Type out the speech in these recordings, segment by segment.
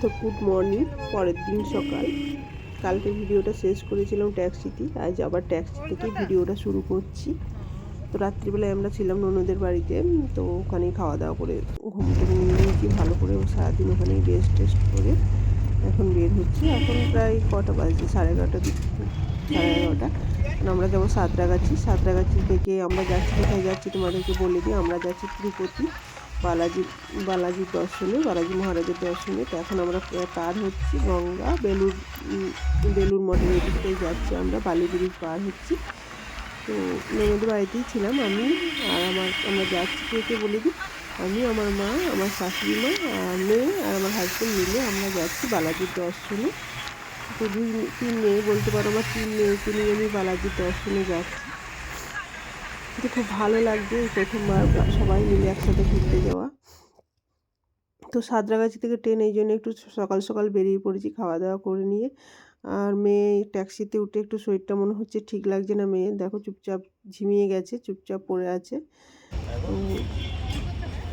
তো good morning পরের দিন সকাল। কালকে ভিডিওটা শেষ করেছিলাম ট্যাক্সিতে, আজ আবার ট্যাক্সি থেকে ভিডিওটা শুরু করছি। তো রাত্রিবেলায় আমরা ছিলাম ননদের বাড়িতে, তো ওখানেই খাওয়া দাওয়া করে ঘুম থেকে নিয়েছি, ভালো করে সারাদিন ওখানে রেস্ট টেস্ট করে এখন বের হচ্ছি। এখন প্রায় কটা বাজছে, সাড়ে এগারোটা সাড়ে এগারোটা। আমরা যাব সাঁতরাগাছি। সাঁতরাগাছি থেকে আমরা যাচ্ছি, কোথায় যাচ্ছি তোমাদেরকে বলে দিই, আমরা যাচ্ছি তিরুপতি। বালাজি বালাজির দর্শনে, বালাজি মহারাজের দর্শনে। তো এখন আমরা পার হচ্ছি গঙ্গা বেলুর বেলুর মঠের এদিকটাই যাচ্ছি আমরা বালি ব্রিজ পার হচ্ছি। তো ননদের বাড়িতেই ছিলাম আমি আর আমার, আমরা যাচ্ছি কে বলে দিই? আমি, আমার মা, আমার শাশুড়ি মা, আর মেয়ে আর আমার হাজব্যান্ড মিলে আমরা যাচ্ছি বালাজির দর্শনে। তো দুই, তিন মেয়ে, বলতে পারো আমার তিন মেয়েকে নিয়ে আমি বালাজির দর্শনে যাচ্ছি। কিন্তু খুব ভালো লাগছে এই প্রথমবার সবাই মিলে একসাথে ঘুরতে যাওয়া। তো সাঁতরাগাছি থেকে ট্রেন এই জন্য একটু সকাল সকাল বেরিয়ে পড়েছি খাওয়া দাওয়া করে নিয়ে। আর মেয়ে ট্যাক্সিতে উঠে একটু শরীরটা মনে হচ্ছে ঠিক লাগছে না। মেয়ে দেখো চুপচাপ ঝিমিয়ে গেছে চুপচাপ পড়ে আছে। তো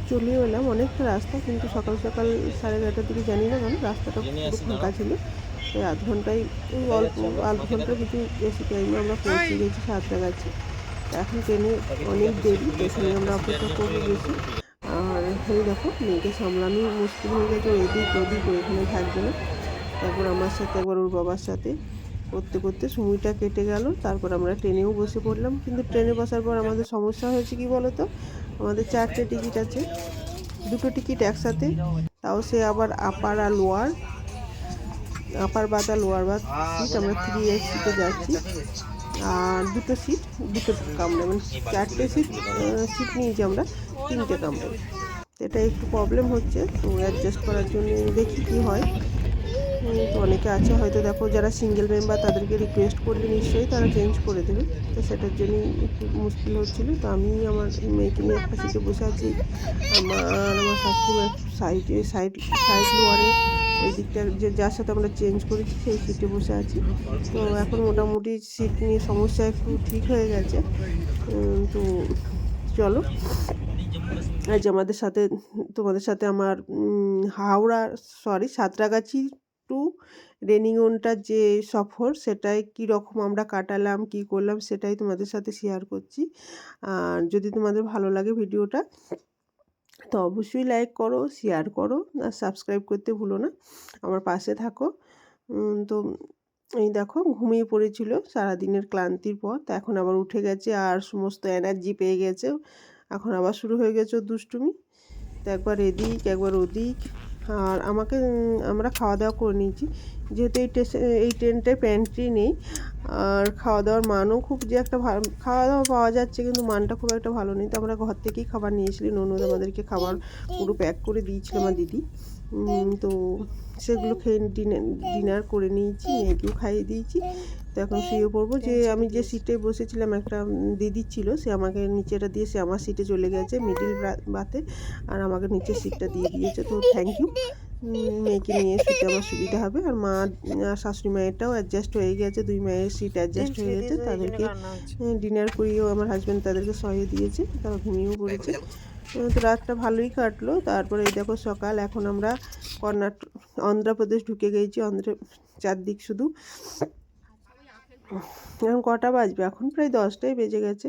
চলেও এলাম অনেকটা রাস্তা কিন্তু সকাল সকাল সাড়ে এগারোটার দিকে জানি না কারণ রাস্তাটা পুরো ফাঁকা ছিল। আধ ঘন্টায় অল্প আধ ঘণ্টার কিছু বেশি টাইমে আমরা পৌঁছে গেছি সাঁতরাগাছি। এখন ট্রেনে অনেক দেরি পেছনে আমরা অপেক্ষা করব বেশি। আর এই দেখো, মেয়েকে সামলানো মুশকিল হয়ে গেছে, এদিক ওদিক ও এখানে থাকবে না। তারপর আমার সাথে একবার ওর বাবার সাথে। করতে করতে সময়টা কেটে গেল, তারপর আমরা ট্রেনেও বসে পড়লাম। কিন্তু ট্রেনে বসার পর আমাদের সমস্যা হয়েছে কি বলো তো আমাদের চারটে টিকিট আছে, দুটো টিকিট একসাথে। তাও সে আবার আপার আর লোয়ার, আপার বাদ আর লোয়ার বাদ। সিট আমরা থ্রি এর যাচ্ছি। আর দুটো সিট দুটো কামড়ে মানে চারটে সিট সিট নিয়েছি আমরা, তিনটে কামড়ে। এটা একটু প্রবলেম হচ্ছে, তো অ্যাডজাস্ট করার জন্য দেখি কী হয়। তো অনেকে আছে, হয়তো দেখো যারা সিঙ্গেল মেম্বার তাদেরকে রিকোয়েস্ট করলে নিশ্চয়ই তারা চেঞ্জ করে দেবে। তো সেটার জন্যই একটু মুশকিল হচ্ছিল, তো আমি আমার মেয়েকে নিয়ে একটা সিটে বসে আছি। আমার আমার শাশুড়ি সাইডে সাইড সাইড লোয়ারে এই দিকটা যে যার সাথে আমরা চেঞ্জ করেছি সেই সিটে বসে আছি। তো এখন মোটামুটি সিট নিয়ে সমস্যা একটু ঠিক হয়ে গেছে। তো চলো। আজ আমাদের সাথে, তোমাদের সাথে আমার হাওড়া সরি সাঁতরাগাছি টু রেনিগনটার যে সফর, সেটাই কী রকম আমরা কাটালাম, কি করলাম, সেটাই তোমাদের সাথে শেয়ার করছি। আর যদি তোমাদের ভালো লাগে ভিডিওটা তো অবশ্যই লাইক করো শেয়ার করো, আর সাবস্ক্রাইব করতে ভুলো না। আমার পাশে থাকো। তো এই দেখো, ঘুমিয়ে পড়েছিল, সারাদিনের ক্লান্তির পর। তো এখন আবার উঠে গেছে, আর সমস্ত এনার্জি পেয়ে গেছে। এখন আবার শুরু হয়ে গেছে দুষ্টুমি। তো একবার এদিক, একবার ওদিক। আর আমাকে আমরা খাওয়া দাওয়া করে নিয়েছি। যেহেতু এই এই ট্রেনটায় প্যান্ট্রি নেই আর খাওয়া দাওয়ার মানও খুব যে একটা ভালো খাওয়া দাওয়া পাওয়া যাচ্ছে কিন্তু মানটা খুব একটা ভালো নেই। তো আমরা ঘর থেকেই খাবার নিয়েছিলি ননদ আমাদেরকে খাবার পুরো প্যাক করে দিয়েছিল আমার দিদি। তো সেগুলো খেয়ে ডিনার করে নিয়েছি মেয়েকেও খাইয়ে দিয়েছি। তো এখন শুয়ে পড়ব। যে আমি যে সিটে বসেছিলাম, একটা দিদি ছিল, সে আমাকে নিচেটা দিয়ে, সে আমার সিটে চলে গেছে মিডিল বাতে, আর আমাকে নিচের সিটটা দিয়ে দিয়েছে। তো থ্যাংক ইউ মেয়েকে নিয়ে শুতে আমার সুবিধা হবে। আর মা আর শাশুড়ি মায়েরটাও অ্যাডজাস্ট হয়ে গেছে। দুই মায়ের সিট অ্যাডজাস্ট হয়ে গেছে। তাদেরকে ডিনার করিয়েও আমার হাজব্যান্ড তাদেরকে সহিয়ে দিয়েছে। তারা ঘুমিয়েও পড়েছে। তো রাতটা ভালোই কাটলো। তারপরে এই দেখো সকাল এখন আমরা কর্ণাটক অন্ধ্রপ্রদেশ ঢুকে গেছি। অন্ধ্র চারদিক শুধু এখন কটা বাজবে? এখন প্রায় দশটাই বেজে গেছে।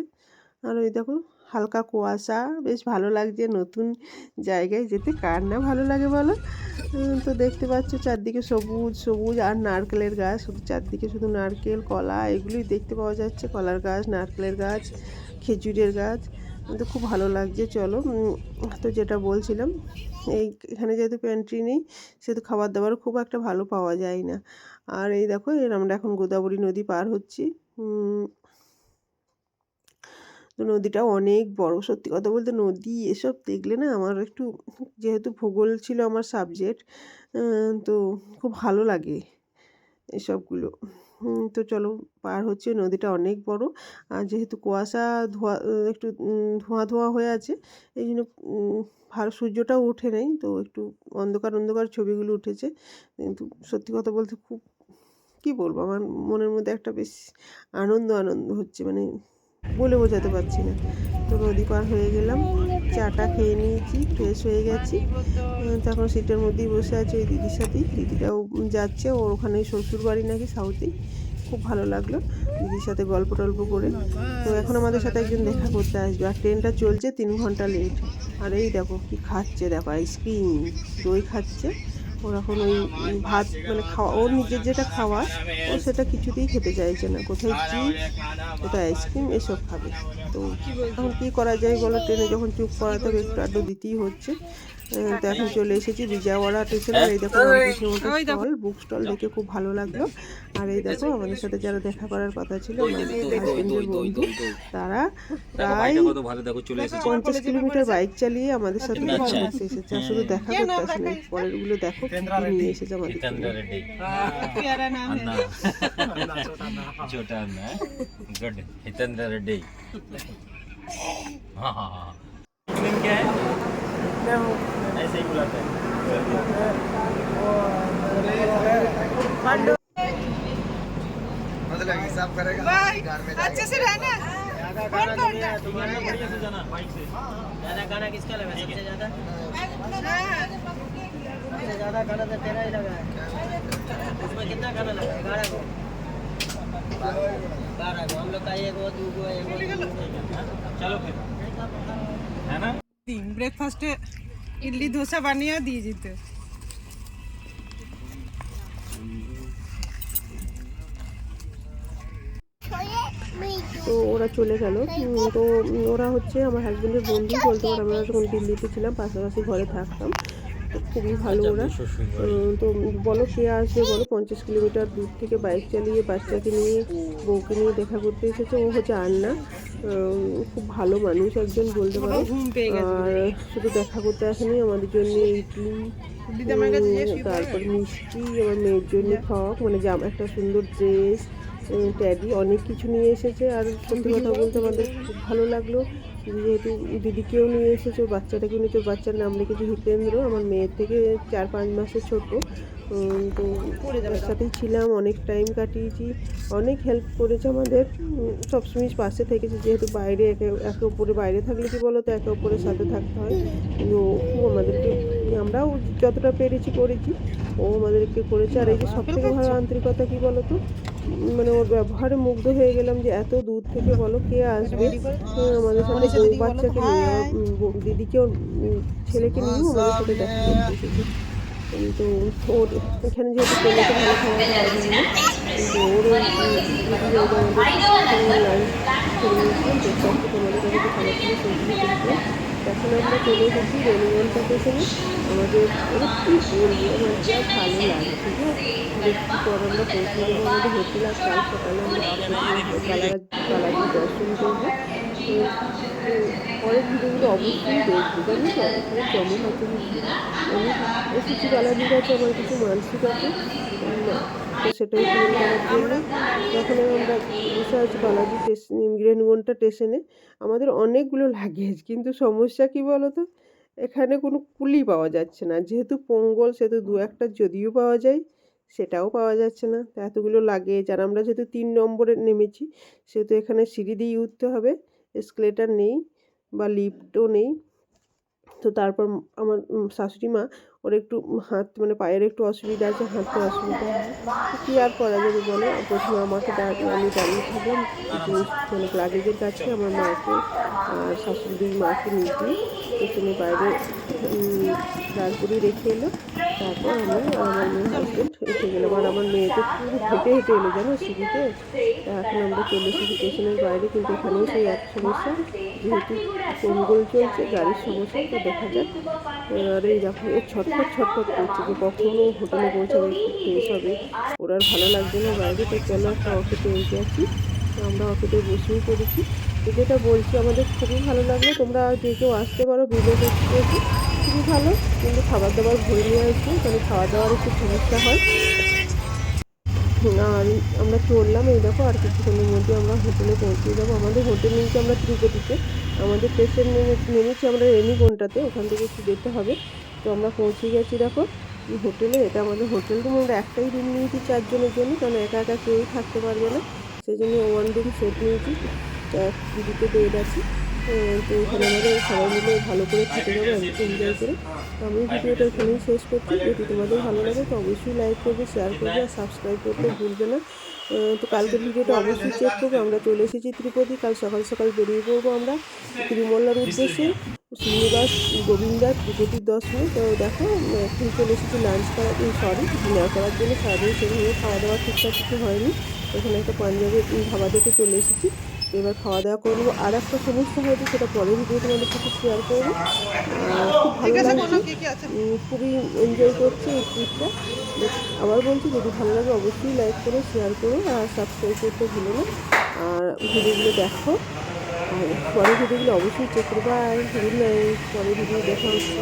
আর ওই দেখো হালকা কুয়াশা, বেশ ভালো লাগছে নতুন জায়গায় যেতে। কার না ভালো লাগে বলো? তো দেখতে পাচ্ছ চারদিকে সবুজ সবুজ আর নারকেলের গাছ। শুধু চারদিকে শুধু নারকেল, কলা, এগুলোই দেখতে পাওয়া যাচ্ছে। কলার গাছ, নারকেলের গাছ, খেজুরের গাছ। তো খুব ভালো লাগছে, চলো। তো যেটা বলছিলাম, এই এখানে যেহেতু প্যান্ট্রি নেই, সেহেতু খাবার দাবার খুব একটা ভালো পাওয়া যায় না। আর এই দেখো, এর আমরা এখন গোদাবরী নদী পার হচ্ছি। তো নদীটা অনেক বড়, সত্যি কথা বলতে নদী এসব দেখলে না আমার একটু যেহেতু ভূগোল ছিল আমার সাবজেক্ট তো খুব ভালো লাগে এসবগুলো। তো চলো পার হচ্ছে, নদীটা অনেক বড় আর যেহেতু কুয়াশা ধোয়া, একটু ধোঁয়া ধোঁয়া হয়ে আছে, এই জন্য ভালো সূর্যটাও ওঠে নাই, তো একটু অন্ধকার অন্ধকার ছবিগুলো উঠেছে। কিন্তু সত্যি কথা বলতে খুব, কী বলব? আমার মনের মধ্যে একটা বেশ আনন্দ আনন্দ হচ্ছে মানে বলে বোঝাতে পারছি না। তো নদী পার হয়ে গেলাম, চাটা খেয়ে নিয়েছি ফ্রেশ হয়ে গেছি। তখন সিটের মধ্যেই বসে আছে ওই দিদির সাথেই। দিদিটাও যাচ্ছে, ওর ওখানে শ্বশুর বাড়ি নাকি সাউথেই। খুব ভালো লাগল দিদির সাথে গল্প টল্প করে। তো এখন আমাদের সাথে একজন দেখা করতে আসবে। আর ট্রেনটা চলছে তিন ঘণ্টা লেট আর এই দেখো কি খাচ্ছে, দেখো আইসক্রিম দই খাচ্ছে। ওর এখন ওই ভাত মানে খাওয়া ওর নিজের যেটা খাওয়া ও সেটা কিছুতেই খেতে চাইছে না। কোথায় চিপস কোথায় আইসক্রিম এসব খাবে। তো এখন কী করা যায় বলো? ট্রেনে যখন চুপ করাতে হবে একটু আড্ডু দিতেই হচ্ছে। তো এখন চলে এসেছি বিজয়ওয়াড়া স্টেশনে এই দেখো স্টল বুক স্টল দেখে খুব ভালো লাগলো আর এই দেখো আমাদের সাথে যারা দেখা করার কথা ছিল আমাদের হাজবেন্ডের বন্ধু তারা প্রায় বাইকটা কত ভালো দেখো চলে এসেছে পঞ্চাশ কিলোমিটার বাইক চালিয়ে আমাদের সাথে দেখা করতে এসেছে আর শুধু দেখা করতে আসে না পরের গুলো দেখো কি কি নিয়ে এসেছে আমাদের हितेंद्र रेड्डी प्यारा नाम है अन्ना छोटा अन्ना गुड हितेंद्र रेड्डी हाँ हाँ हाँ नेम क्या है ऐसे ही बुलाते हैं हिसाब करेगा अच्छे से रहना तुम्हारे गाना किसका लगा सबसे ज़्यादा हाँ, ज़्यादा गाना तो तेरा ही लगा है उसमें कितना गाना लगा है बारह को बारह को हम लोग का एक वो दो एक। चलो फिर है ना ব্রেকফাস্টে ইডলি, ধোসা বানিয়ে দিয়ে যেত তো ওরা চলে গেল। তো ওরা হচ্ছে আমার হাজব্যান্ডের বন্ধু, বলতে আমরা যখন দিল্লিতে ছিলাম, পাশাপাশি ঘরে থাকতাম। তো খুবই ভালো ওরা। তো বলো কে আসবে বলো? পঞ্চাশ কিলোমিটার দূর থেকে বাইক চালিয়ে বাচ্চাকে নিয়ে বউকে নিয়ে দেখা করতে এসেছে। ও হচ্ছে আন্না। খুব ভালো মানুষ একজন বলতে পারো। ঘুম পেয়ে গেছে আর শুধু দেখা করতে আসেনি আমাদের জন্য ইডলি তারপর মিষ্টি আমার মেয়ের জন্য ফ্রক মানে জামা একটা সুন্দর ড্রেস ট্যাডি অনেক কিছু নিয়ে এসেছে। আর সত্যি কথা বলতে আমাদের খুব ভালো লাগল। যেহেতু দিদিকেও নিয়ে এসেছে, বাচ্চাটাকেও নিয়েছে বাচ্চার নাম রেখেছে হিতেন্দ্র, আমার মেয়ের থেকে চার পাঁচ মাসের ছোট। তো ওর সাথেই ছিলাম, অনেক টাইম কাটিয়েছি, অনেক হেল্প করেছে আমাদের। সবসময় পাশে থেকেছে, যেহেতু বাইরে একে একে অপরে বাইরে থাকলে কি বলো তো একে অপরের সাথে থাকতে হয়। খুব আমাদেরকে, আমরাও যতটা পেরেছি করেছি, ও আমাদেরকে করেছে। আর এই যে সব থেকে ভালো আন্তরিকতা কী বলো তো মানে ওর ব্যবহারে মুগ্ধ হয়ে গেলাম যে এত দূর থেকে বলো কে আসবে। হ্যাঁ, আমাদের সাথে বউ বাচ্চাকে নিয়ে আমার দিদিকেও উম, ছেলেকে নিয়েও আমাদের সাথে দেখা করতে এসেছে। উম, তো ওর এখানে যেহেতু পেলেতে ভালো যায় কিন্তু ওর তোমাদের কাছে খাবার ছিল সেইগুলো এখন আমরা চলে এসেছি রেনিগঞ্জ স্টেশনে আমাদের মানে বলব আমার যা ভালো ঠিক যে একটু পর আমরা পৌঁছে দেবো আমাদের হোটেল আর কাল সকালে আমরা কালার দর্শন করব। পরের ভিডিওগুলো অবশ্যই দেখব, জানি তো? জমা হচ্ছে কিছু আমি এসেছি বালাজির কাছে আমার কিছু মানসিক আছে। তো সেটাই পূরণ করার জন্য তখন আমরা বসে আছি বালাজি স্টেশন স্টেশনে। আমাদের অনেকগুলো লাগেজ, কিন্তু সমস্যা কি বলো তো এখানে কোনো কুলি পাওয়া যাচ্ছে না। যেহেতু পোঙ্গল, সেহেতু দু একটা যদিও পাওয়া যায়, সেটাও পাওয়া যাচ্ছে না। এতগুলো লাগেজ, আর আমরা যেহেতু তিন নম্বরে নেমেছি, সেহেতু এখানে সিঁড়ি দিয়ে উঠতে হবে। এসকেলেটার নেই বা লিফটও নেই। তো তারপর আমার শাশুড়ি মা, ওর একটু হাত মানে পায়ের একটু অসুবিধা আছে হাঁটতে অসুবিধা হয়। কী আর করা যাবে বলো? প্রথমে আমাকে আমি দাঁড়িয়ে থাকলাম মানে লাগেজের কাছে আমার মাকে আর শাশুড়ির মাকে নিয়ে গিয়ে পেছনে বাইরে দাঁড় রেখে এলো। তারপর আমি আমার মেয়ের হাজব্যান্ড এসে গেলাম। আর আমার মেয়ে তো পুরো হেঁটে হেঁটে এলো, জানো সিঁড়িতে? এখন আমরা চলে এসেছি স্টেশনের বাইরে, কিন্তু এখানেও সেই এক সমস্যা। যেহেতু কোনগোল চলছে, গাড়ির সমস্যা, তো দেখা যাক। আর এই দেখো, এ ছটফট ছটফট করছে যে কখনো হোটেলে পৌঁছাবে ফ্রেশ হবে। ওর আর ভালো লাগছে না বাইরে, তো চলো একটা অটোতে এসে আছি আমরা অটোতে বসেও তো যেটা বলছি, আমাদের খুবই ভালো লাগল। তোমরা যে কেউ আসতে পারো বিবেক এক্সপ্রেসে খুবই ভালো। কিন্তু খাবার দাবার ভরে নিয়ে আসবে কারণ খাওয়া দাওয়ার একটু সমস্যা হয়। আর আমরা চললাম এই দেখো, আর কিছুক্ষণের মধ্যে আমরা হোটেলে পৌঁছে যাব। আমাদের হোটেল নিয়েছি আমরা তিরুপতিতে। আমাদের স্টেশন নেমে, নেমেছি আমরা রেনিগন্টাতে ওখান থেকে একটু যেতে হবে। তো আমরা পৌঁছে গেছি, দেখো, হোটেলে। এটা আমাদের হোটেল রুম, আমরা একটাই রুম নিয়েছি চারজনের জন্য কারণ একা একা কেউই থাকতে পারবে না। সেই জন্য ওয়ান রুম সেট নিয়েছি। তা দিদিতে বেড আছে তো এখানে আমাদের সবাই মিলে ভালো করে খেতে যাব এনজয় করে। আমি ভিডিওটা এখানেই শেষ করছি। যদি তোমাদের ভালো লাগে তো অবশ্যই লাইক করবে শেয়ার করবে আর সাবস্ক্রাইব করতে ভুলবে না। তো কালকের ভিডিওটা অবশ্যই চেক করব। আমরা চলে এসেছি ত্রিপতি কাল সকাল সকাল বেরিয়ে পড়ব আমরা তিরুমল্লার উদ্দেশ্যে। শ্রীনিবাস গোবিন্দা ত্রিপতির দর্শনে তো দেখো এখন চলে এসেছি লাঞ্চ করার সরি ডিনার করার জন্য। সারাদিন সেভাবে খাওয়া দাওয়া ঠিকঠাক কিছু হয়নি। এখানে একটা পাঞ্জাবের ধাবা দেখে চলে এসেছি। এবার খাওয়া দাওয়া করব। আর একটা সমস্যা হয়েছে সেটা পরের ভিডিও তোমাদের সাথে শেয়ার করব। খুব ভালো লাগছে। খুবই এনজয় করছি এই ট্রিপটা আবার বলছি যদি ভালো লাগে অবশ্যই লাইক করো শেয়ার করো আর সাবস্ক্রাইব করতে ভুলো না। আর ভিডিওগুলো দেখো। আর পরের ভিডিওগুলো অবশ্যই চেক করব আর গুড নাইট পরের ভিডিও দেখা হচ্ছে।